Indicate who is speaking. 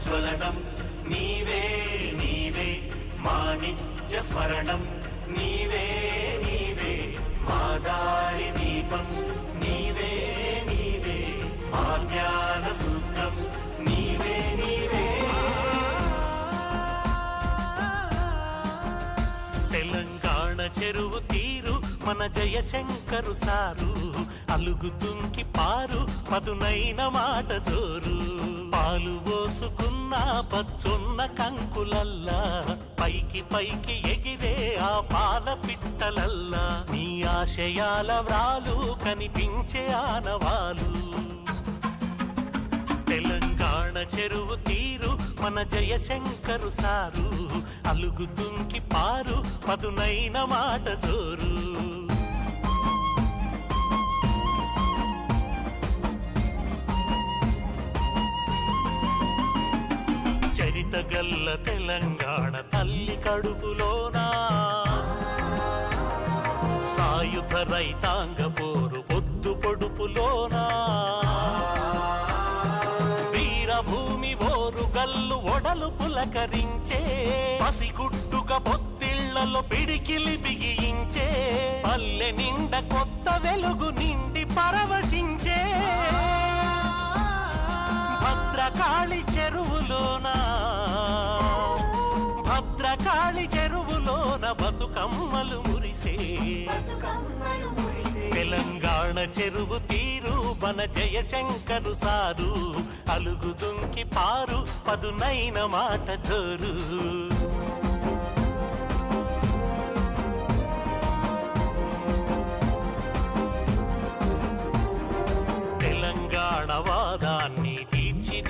Speaker 1: ప్రజ్వలనం నీవే నీవే మా నిత్య స్మరణం నీవే నీవే మా దారి దీపం. నీవే నీవే మా జ్ఞాన సూత్రం నీవే నీవే. తెలంగాణ చెరువు తీరు మన జయశంకరు సారు. అలుగుతుంకి పారు మధునైన మాట జోరు. పాలు పట్టుకున్న పచ్చున్న కంకులల్లా పైకి పైకి ఎగిరే ఆ పాల పిట్టలల్లా. నీ ఆశయాల వ్రాలు కనిపించే ఆనవాలు. తెలంగాణ చెరువు తీరు మన జయశంకరు సారు. అలుగుతుంకి పారు పదునైన మాట జోరు. చరిత గల్ల తెలంగాణ తల్లి కడుపులోనా? సాయుధ రైతాంగ పోరు పొద్దు పొడుపులోనా? వీరభూమి ఓరు గల్లు ఒడలు పులకరించే పసిగుట్టుగా పొత్తిళ్ళలో పిడికిలి బిగించే పల్లె నిండ కొత్త వెలుగు నిండి పరవశి భద్రకాళి చెరువులోన భద్రకాళి చెరువులోన
Speaker 2: బతుకమ్మలు మురిసే.
Speaker 1: తెలంగాణ చెరువు తీరు మన జయశంకరు సారు. అలుగు దుంకి పారు పదునైన మాట జోరు. తెలంగాణ వాదాన్ని తీర్చిది